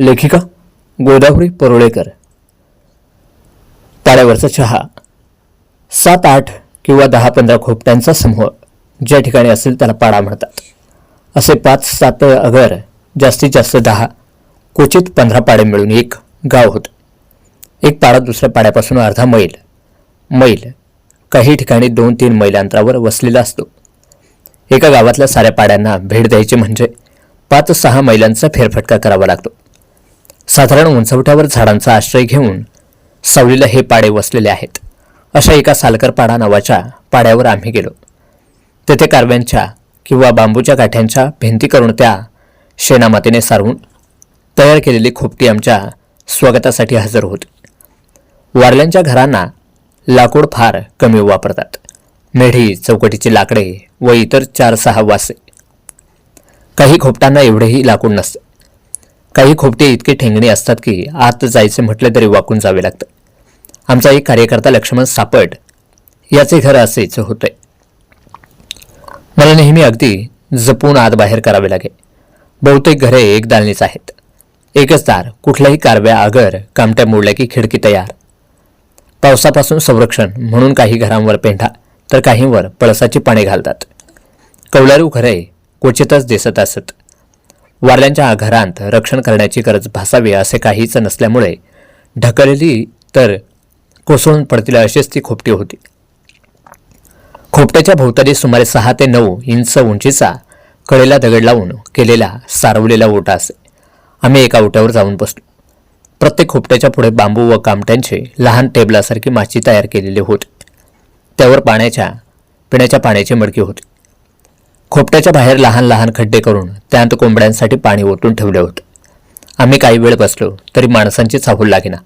लेखिका गोदावरी परुळेकर. पाड्यावरचा चहा. सात आठ किंवा दहा पंधरा खोपट्यांचा समूह ज्या ठिकाणी असेल त्याला पाडा म्हणतात. असे पाच सात अगर जास्तीत जास्त दहा क्वचित पंधरा पाडे मिळून एक गाव होतं. एक पाडा दुसऱ्या पाड्यापासून अर्धा मैल. मैल काही ठिकाणी दोन तीन मैल अंतरावर वसलेला असतो. एका गावातल्या साऱ्या पाड्यांना भेट द्यायची म्हणजे पाच सहा मैलांचा फेरफटका करावा लागतो. साधारण उंचवट्यावर झाडांचा आश्रय घेऊन सावलीला हे पाडे वसलेले आहेत. अशा एका सालकर पाडा नावाच्या पाड्यावर आम्ही गेलो. तेथे कारव्यांच्या किंवा बांबूच्या काठ्यांच्या भिंती करून त्या शेणामातीने सारवून तयार केलेली खोपटी आमच्या स्वागतासाठी हजर होती. वारल्यांच्या घरांना लाकूड फार कमी वापरतात. मेढी चौकटीची लाकडे व इतर चार सहा वासे. काही खोपटांना एवढेही लाकूड नसते. काही खोपटे इतके ठेंगणे असतात की आत जायचे म्हटले तरी वाकून जावे लागतं. आमचा एक कार्यकर्ता लक्ष्मण सापट याचे घर असेच होते. मला नेहमी अगदी जपून आत बाहेर करावे लागे. बहुतेक घरे एक दालनीच आहेत. एकच दार कुठल्याही कारव्या आगर कामट्या मोडल्या की खिडकी तयार. पावसापासून संरक्षण म्हणून काही घरांवर पेंढा तर काहींवर पळसाची पाने घालतात. कौलारू घरे क्वचितच दिसत असत. वारल्यांच्या घरांत रक्षण करण्याची गरज भासावी असे काहीच नसल्यामुळे ढकलली तर कोसळून पडतील अशीच ती खोपटी होती. खोपट्याच्या भोवताली सुमारे सहा ते नऊ इंच उंचीचा कडेला दगड लावून केलेला सारवलेला ओटा असे. आम्ही एका ओट्यावर जाऊन बसलो. प्रत्येक खोपट्याच्या पुढे बांबू व कामट्यांचे लहान टेबलासारखी माची तयार केलेली होती. त्यावर पाण्याच्या पिण्याच्या पाण्याची मडकी होती. खोपट्याच्या बाहेर लहान लहान खड्डे करून त्यात कोंबड्यांसाठी पाणी ओतून ठेवले होते. आम्ही काही वेळ बसलो तरी माणसांची चाहूल लागेना.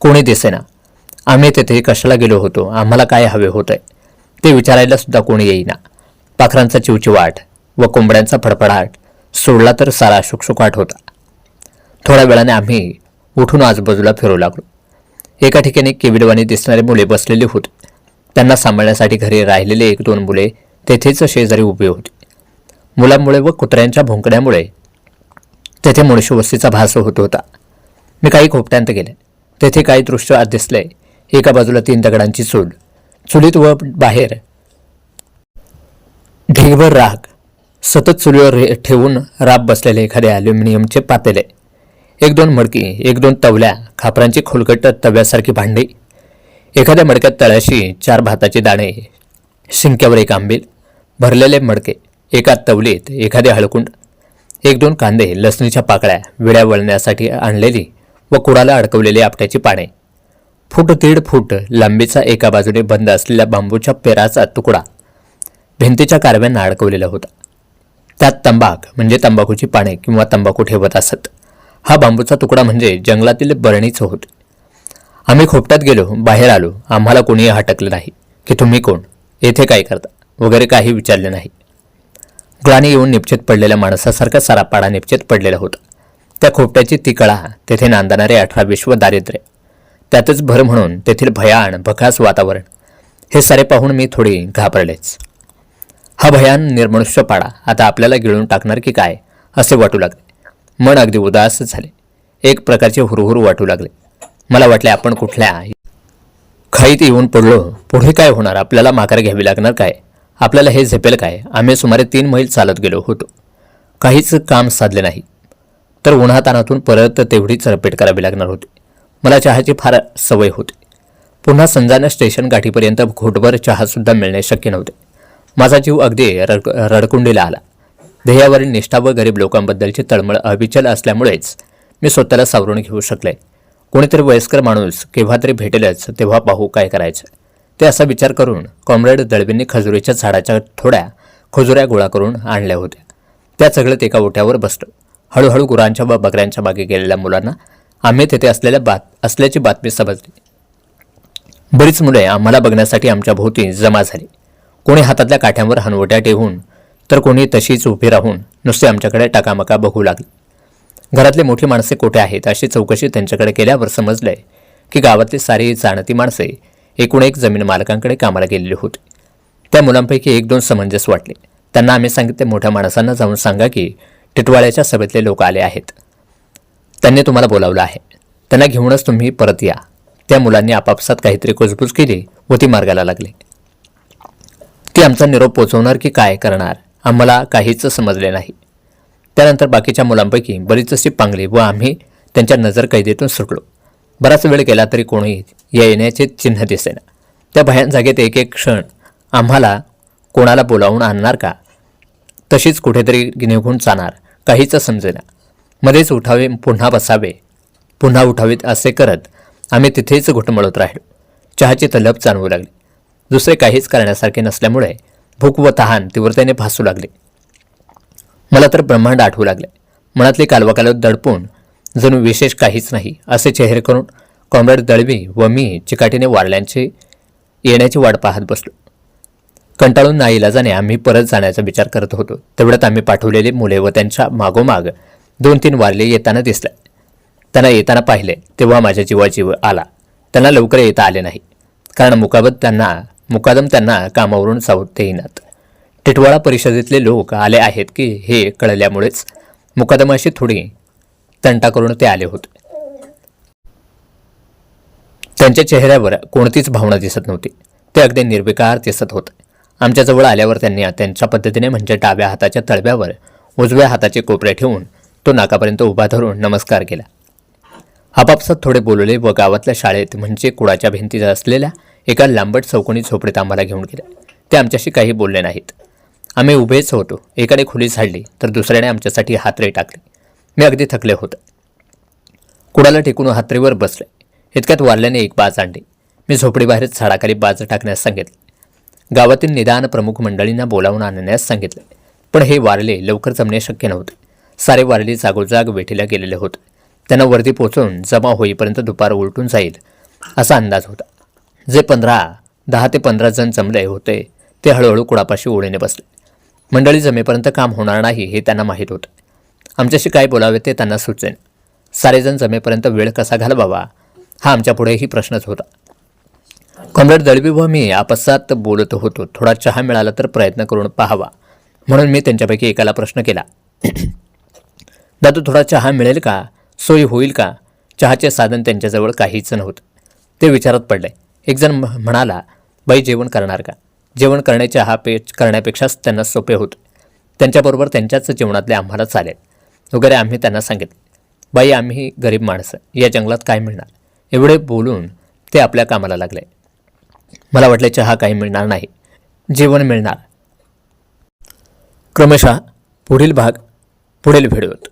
कोणी दिसेना. आम्ही तेथे कशाला गेलो होतो? आम्हाला काय हवे होतंय ते विचारायला सुद्धा कोणी येईना. पाखरांचा चिवचिवाट व कोंबड्यांचा फडफडाट सोडला तर सारा शुकशुकाट होता. थोड्या वेळाने आम्ही उठून आजूबाजूला फिरू लागलो. एका ठिकाणी केविडवाणी दिसणारी मुले बसलेली होती. त्यांना सांभाळण्यासाठी घरी राहिलेले एक दोन मुले तेथेच शेजारी उभी होती. मुलांमुळे व कुत्र्यांच्या भोंकण्यामुळे तेथे मनुष्यवस्तीचा भास होत होता. मी काही खोपट्यांत गेले. तेथे काही दृश्य आत दिसले. एका बाजूला तीन दगडांची चूल चुलीत व बाहेर ढेगभर राग सतत चुलीवर ठेवून राब बसलेले एखादे ॲल्युमिनियमचे पातेले एक दोन मडकी एक दोन तवल्या खापरांची खोलकट तव्यासारखी भांडी एखाद्या मडक्यात तळ्याशी चार भाताचे दाणे शिंक्यावर एक आंबील भरलेले मडके एका तवलीत एखादे हळकुंड एक दोन कांदे लसणीच्या पाकळ्या विड्या वळण्यासाठी आणलेली व कुडाला अडकवलेली आपट्याची पाने. फूट दीड फूट लांबीचा एका बाजूने बंद असलेल्या बांबूच्या पेराचा तुकडा भिंतीच्या कारव्यांना अडकवलेला होता. त्यात तंबाख म्हणजे तंबाखूची पाने किंवा तंबाखू ठेवत असत. हा बांबूचा तुकडा म्हणजे जंगलातील बरणीच होते. आम्ही खोपट्यात गेलो बाहेर आलो आम्हाला कोणीही हटकलं नाही की तुम्ही कोण येथे काय करता? वगैरे काही विचारले नाही. ग्लानी येऊन निपचित पडलेल्या माणसासारखा सारा पाडा निपचित पडलेला होता. त्या खोपट्याची ती कळा तेथे नांदणारे अठरा विश्व दारिद्र्य. त्यातच भर म्हणून तेथील भयान भकास वातावरण. हे सारे पाहून मी थोडी घाबरलेच. हा भयान निर्मनुष्य पाडा आता आपल्याला गिळून टाकणार की काय असे वाटू लागले. मन अगदी उदास झाले. एक प्रकारचे हुरहुर वाटू लागले. मला वाटले आपण कुठल्या खाईत येऊन पडलो पुढे काय होणार? आपल्याला माघार घ्यावी लागणार काय? आपल्याला हे झेपेल काय? आम्ही सुमारे तीन मैल चालत गेलो होतो. काहीच काम साधले नाही. तर उन्हातानातून परत तेवढी चरपेट करावी लागणार होती. मला चहाची फार सवय होती. पुन्हा संजानं स्टेशन गाठीपर्यंत घोटभर चहासुद्धा मिळणे शक्य नव्हते. माझा जीव अगदी रड रडकुंडीला आला. ध्येयावरील निष्ठा व गरीब लोकांबद्दलची तळमळ अविचल असल्यामुळेच मी स्वतःला सावरून घेऊ शकले. कोणीतरी वयस्कर माणूस केव्हा तरी भेटेलच तेव्हा पाहू काय करायचं. ते असा विचार करून कॉम्रेड दळवींनी खजुरीच्या झाडाच्या थोड्या खजुऱ्या गोळा करून आणल्या होत्या. त्या सगळ्यात एका ओट्यावर बसलो. हळूहळू गुरांच्या व बकऱ्यांच्या मागे गेलेल्या मुलांना आम्ही तेथे असलेल्या बात असल्याची बातमी समजली. बरीच मुले आम्हाला बघण्यासाठी आमच्या भोवती जमा झाली. कोणी हातातल्या काठ्यांवर हनवट्या ठेवून तर कोणी तशीच उभी राहून नुसते आमच्याकडे टाकामका बघू लागली. घरातले मोठी माणसे कोठे आहेत अशी चौकशी त्यांच्याकडे केल्यावर समजलंय की गावातली सारी जाणती माणसे एकूण एक जमीन मालकांकडे कामाला गेलेली होती. त्या मुलांपैकी एक दोन समंजस वाटले. त्यांना आम्ही सांगितले मोठ्या माणसांना जाऊन सांगा की टिटवाळ्याच्या सभेतले लोक आले आहेत. त्यांनी तुम्हाला बोलावलं आहे. त्यांना घेऊनच तुम्ही परत या. त्या मुलांनी आपापसात काहीतरी कुजबूज केली व ती मार्गाला लागली. ती आमचा निरोप पोचवणार की काय करणार? आम्हाला काहीच समजले नाही. त्यानंतर बाकीच्या मुलांपैकी बरीच अशी पांगली व आम्ही त्यांच्या नजर कैदेतून सुटलो. बराच वेळ गेला तरी कोणी या येण्याचे चिन्ह दिसेना. त्या भयान जागेत एक एक क्षण आम्हाला कोणाला बोलावून आणणार का? तशीच कुठेतरी निघून जाणार. काहीच समजेना. मध्येच उठावे पुन्हा बसावे पुन्हा उठावेत असे करत आम्ही तिथेच घुटमळत राहिलो. चहाची तलप जाणवू लागली. दुसरे काहीच करण्यासारखे नसल्यामुळे भूक व तहान तीव्रतेने भासू लागले. मला तर ब्रह्मांड आठवू लागले. मनातली कालवाकालव दडपून जणू विशेष काहीच नाही असे चेहरे करून कॉम्रेड दळवी व मी चिकाटीने वारल्यांचे येण्याची वाट पाहत बसलो. कंटाळून नाईलाजाने आम्ही परत जाण्याचा विचार करत होतो. तेवढ्यात आम्ही पाठवलेले मुले व त्यांच्या मागोमाग दोन तीन वारले येताना दिसले. त्यांना येताना पाहिले तेव्हा माझ्या जीवाजीव आला. त्यांना लवकर येता आले नाही. कारण मुकाबत त्यांना मुकादम त्यांना कामावरून सावधते येईनात टिटवाळा परिषदेतले लोक आले आहेत की हे कळल्यामुळेच मुकादमाशी थोडी तंटा करून ते आले होते. त्यांच्या चेहऱ्यावर कोणतीच भावना दिसत नव्हती. ते अगदी निर्विकार दिसत होते. आमच्याजवळ आल्यावर त्यांनी त्यांच्या पद्धतीने म्हणजे डाव्या हाताच्या तळव्यावर उजव्या हाताचे कोपरे ठेवून तो नाकापर्यंत उभा धरून नमस्कार केला. आपापसात थोडे बोलले व गावातल्या शाळेत म्हणजे कुळाच्या भिंतीत असलेल्या एका लांबट चौकोनी झोपडीत आम्हाला घेऊन गेले. ते आमच्याशी काही बोलले नाहीत. आम्ही उभेच होतो. एकाने खोली झाडली तर दुसऱ्याने आमच्यासाठी हातरे टाकले. मी अगदी थकले होते. कुडाला टेकून हात्रीवर बसले. इतक्यात वारल्याने एक बाज आणली. मी झोपडीबाहेरच झाडाखाली बाज टाकण्यास सांगितले. गावातील निदान प्रमुख मंडळींना बोलावून आणण्यास सांगितले. पण हे वारले लवकर जमणे शक्य नव्हते. सारे वारले जागोजाग वेठीला गेलेले होते. त्यांना वर्दी पोचवून जमा होईपर्यंत दुपार उलटून जाईल असा अंदाज होता. जे पंधरा दहा ते पंधरा जण जमले होते ते हळूहळू कुडापाशी ओळीने बसले. मंडळी जमेपर्यंत काम होणार नाही हे त्यांना माहीत होतं. आमच्याशी काय बोलावे ते त्यांना सुचेन. सारेजण जमेपर्यंत वेळ कसा घालवावा हा आमच्यापुढेही प्रश्नच होता. कॉम्रेड दळवी व मी आपसात बोलत होतो. थोडा चहा मिळाला तर प्रयत्न करून पाहावा. म्हणून मी त्यांच्यापैकी एकाला प्रश्न केला. दादू थोडा चहा मिळेल का? सोयी होईल का? चहाचे साधन त्यांच्याजवळ काहीच नव्हतं. ते विचारात पडले. एकजण म्हणाला बाई जेवण करणार का? जेवण करण्याचे हा पे करण्यापेक्षाच त्यांना सोपे होते. त्यांच्याबरोबर त्यांच्याच जेवणातले आम्हाला चालेल. वगैरे आम्ही त्यांना सांगितले. बाई आम्ही गरीब माणसं. या जंगलात काय मिळणार? एवढे बोलून ते आपल्या कामाला लागले. मला वाटले चहा काही मिळणार नाही. जेवण मिळणार. क्रमशः पुढील भाग पुढील व्हिडिओत.